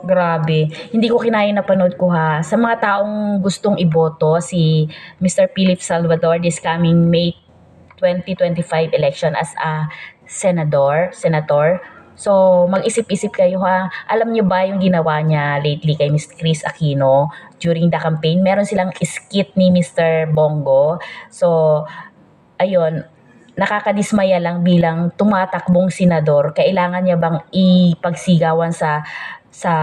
Grabe. Hindi ko kinaya na panood ko ha. Sa mga taong gustong iboto si Mr. Philip Salvador this coming May 2025 election as a senador, senator. So, mag-isip-isip kayo ha. Alam niyo ba yung ginawa niya lately kay Miss Chris Aquino during the campaign? Meron silang skit ni Mr. Bongo. So, ayun, nakakadismaya lang bilang tumatakbong senador. Kailangan niya bang ipagsigawan sa sa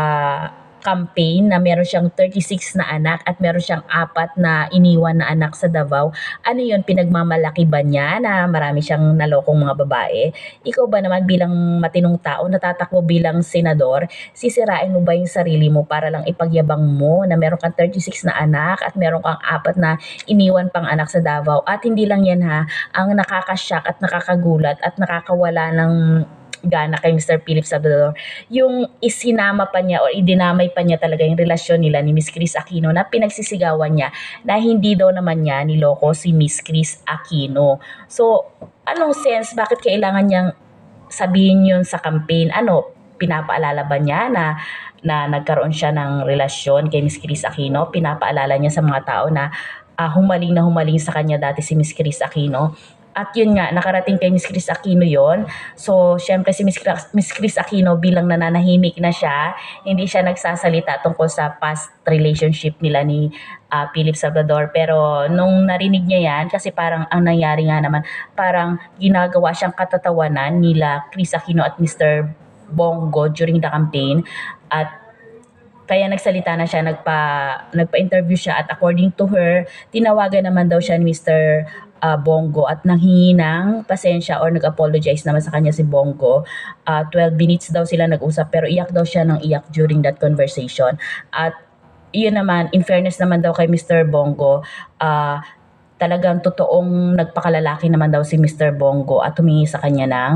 campaign na meron siyang 36 na anak at meron siyang apat na iniwan na anak sa Davao. Ano yun, pinagmamalaki ba niya na marami siyang nalokong mga babae? Ikaw ba naman bilang matinong tao, natatakbo bilang senador, sisirain mo ba yung sarili mo para lang ipagyabang mo na meron kang 36 na anak at meron kang apat na iniwan pang anak sa Davao? At hindi lang yan ha, ang nakakashock at nakakagulat at nakakawala ng gana kay Mr. Philip Salvador, yung isinama pa niya o idinamay pa niya talaga yung relasyon nila ni Miss Chris Aquino na pinagsisigawan niya na hindi daw naman niya niloko si Miss Chris Aquino. So, anong sense? Bakit kailangan niyang sabihin yun sa campaign? Ano, pinapaalala ba niya na na nagkaroon siya ng relasyon kay Miss Chris Aquino? Pinapaalala niya sa mga tao na ah, humaling na humaling sa kanya dati si Miss Chris Aquino. At yun nga, nakarating kay Miss Chris Aquino yon. So, syempre si Miss Chris, Miss Chris Aquino bilang nananahimik na siya, hindi siya nagsasalita tungkol sa past relationship nila ni ah, Philip Salvador. Pero nung narinig niya yan, kasi parang ang nangyari nga naman, parang ginagawa siyang katatawanan nila Chris Aquino at Mr. Bongo during the campaign. At kaya nagsalita na siya, nagpa, nagpa-interview siya at according to her, tinawagan naman daw siya ni Mr. ah, Bongo at nanghingi ng pasensya or nag-apologize naman sa kanya si Bongo. Ah, 12 minutes daw sila nag-usap pero iyak daw siya ng iyak during that conversation. At yun naman, in fairness naman daw kay Mr. Bongo, ah, talagang totoong nagpakalalaki naman daw si Mr. Bongo at humingi sa kanya ng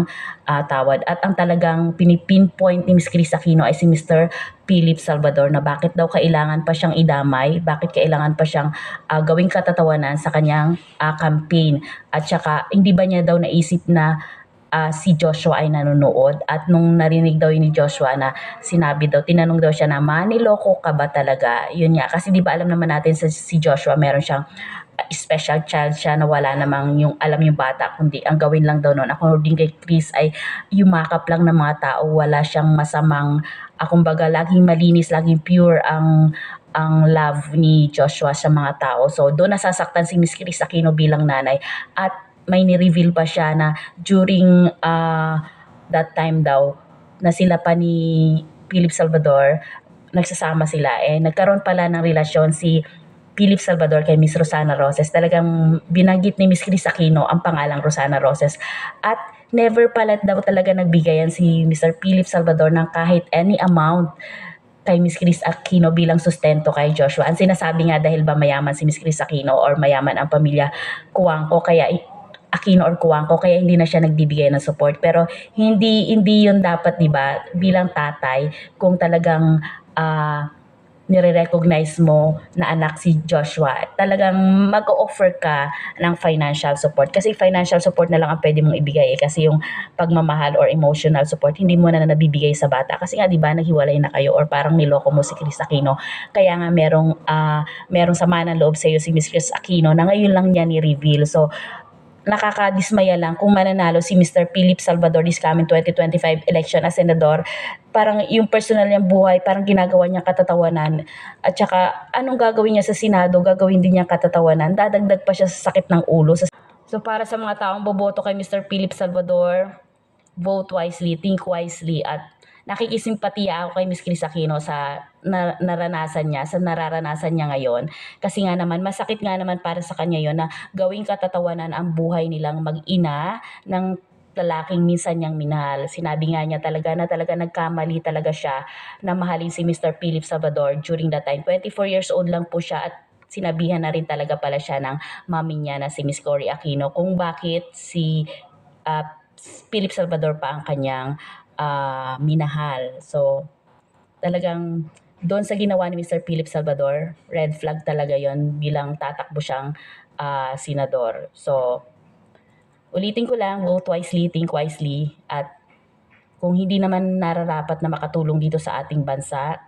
ah, tawad. At ang talagang pinipinpoint ni Miss Chris Aquino ay si Mr. Philip Salvador na bakit daw kailangan pa siyang idamay, bakit kailangan pa siyang ah, gawing katatawanan sa kanyang ah, campaign. At saka hindi ba niya daw naisip na ah, si Joshua ay nanonood at nung narinig daw yun ni Joshua na sinabi daw, tinanong daw siya na maniloko ka ba talaga? Yun nga, kasi di ba alam naman natin sa si Joshua meron siyang special child siya na wala namang yung alam yung bata kundi ang gawin lang daw noon according kay Chris ay yumakap lang ng mga tao. Wala siyang masamang ah, kumbaga laging malinis laging pure ang ang love ni Joshua sa mga tao. So doon nasasaktan si Miss Chris Aquino bilang nanay. At may ni-reveal pa siya na during ah, that time daw na sila pa ni Philip Salvador nagsasama sila. Eh nagkaroon pala ng relasyon si Philip Salvador kay Miss Rosana Roses. Talagang binanggit ni Miss Chris Aquino ang pangalang Rosana Roses. At never pala daw talaga nagbigayan si Mr. Philip Salvador ng kahit any amount kay Miss Chris Aquino bilang sustento kay Joshua. Ang sinasabi nga dahil ba mayaman si Miss Chris Aquino or mayaman ang pamilya Kuwangko kaya Aquino or Kuwangko kaya hindi na siya nagbibigay ng support. Pero hindi hindi 'yun dapat 'di ba bilang tatay kung talagang ah nire-recognize mo na anak si Joshua, talagang mag-o-offer ka ng financial support. Kasi financial support na lang ang pwede mong ibigay eh. Kasi yung pagmamahal or emotional support, hindi mo na nabibigay sa bata. Kasi nga, di ba, naghiwalay na kayo or parang niloko mo si Chris Aquino. Kaya nga, merong, ah merong sama ng loob sa iyo si Miss Chris Aquino na ngayon lang niya ni-reveal. So, nakakadismaya lang kung mananalo si Mr. Philip Salvador this coming 2025 election as senador. Parang yung personal niyang buhay, parang ginagawa niya katatawanan. At saka, anong gagawin niya sa Senado, gagawin din niya katatawanan. Dadagdag pa siya sa sakit ng ulo. So para sa mga taong boboto kay Mr. Philip Salvador, vote wisely, think wisely, at nakikisimpatiya ako kay Miss Chris Aquino sa na, naranasan niya, sa nararanasan niya ngayon. Kasi nga naman, masakit nga naman para sa kanya yon na gawing katatawanan ang buhay nilang mag-ina ng lalaking minsan niyang minahal. Sinabi nga niya talaga na talaga nagkamali talaga siya na mahalin si Mr. Philip Salvador during that time. 24 years old lang po siya at sinabihan na rin talaga pala siya ng mami niya na si Miss Cory Aquino kung bakit si ah, Philip Salvador pa ang kanyang ah, minahal. So, talagang doon sa ginawa ni Mr. Philip Salvador, red flag talaga yon bilang tatakbo siyang ah, senador. So, ulitin ko lang, vote wisely, think wisely, at kung hindi naman nararapat na makatulong dito sa ating bansa,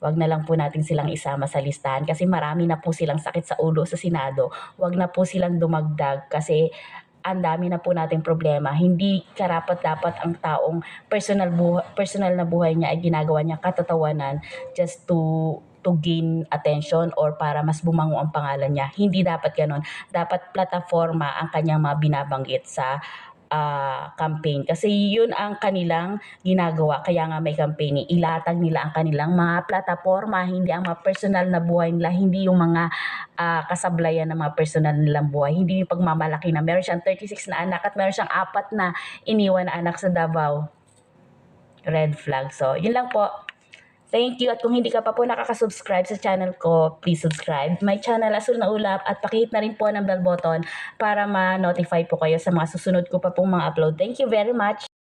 wag na lang po natin silang isama sa listahan kasi marami na po silang sakit sa ulo sa Senado. Wag na po silang dumagdag kasi ang dami na po nating problema. Hindi karapat-dapat ang taong personal buhay, personal na buhay niya ay ginagawa niya katatawanan just to to gain attention or para mas bumango ang pangalan niya. Hindi dapat ganon. Dapat plataforma ang kanyang mga binabanggit sa ah, campaign. Kasi yun ang kanilang ginagawa. Kaya nga may campaign. eh. Ilatag nila ang kanilang mga plataforma, hindi ang mga personal na buhay nila, hindi yung mga ah, kasablayan ng mga personal nilang buhay. Hindi yung pagmamalaki na meron siyang 36 na anak at meron siyang apat na iniwan na anak sa Davao. Red flag. So, yun lang po. Thank you. At kung hindi ka pa po nakaka-subscribe sa channel ko, please subscribe. My channel, Asul na Ulap. At pakihit na rin po ng bell button para ma-notify po kayo sa mga susunod ko pa pong mga upload. Thank you very much.